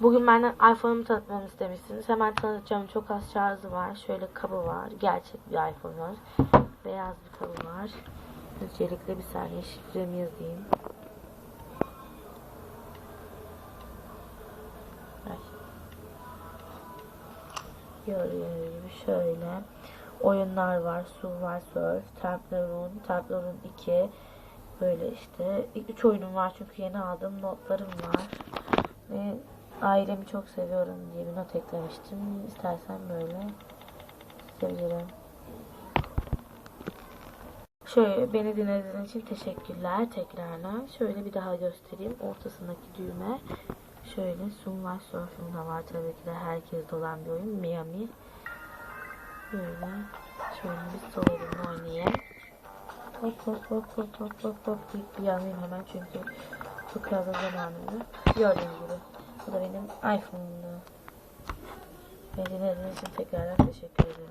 Bugün benden iPhone'umu tanıtmamı istemişsiniz. Hemen tanıtacağım. Çok az şarjı var. Şöyle kabı var. Gerçek bir iPhone var. Beyaz bir kabı var. Öncelikle bir saniye şifremi yazayım. Ay. Gördüğünüz gibi şöyle. Oyunlar var. Subway Surf, Temple Run, Temple Run 2. Böyle işte. 3 oyunum var çünkü yeni aldım. Notlarım var. Ailemi çok seviyorum diye bir not eklemiştim. İstersen böyle sevebilirim. Şöyle beni dinlediğiniz için teşekkürler tekrardan. Şöyle bir daha göstereyim. Ortasındaki düğme. Şöyle Sunlight Surfing da var tabii ki de herkes olan bir oyun. Miami. Böyle. Şöyle bir soğudum oynayayım. Hop hop hop hop hop hop hop deyip bir yanayım hemen çünkü çok fazla zamanımda. Gördüğünüz gibi. Bu da benim iPhone'umdu. Beni dinlediğiniz için tekrardan teşekkür ederim.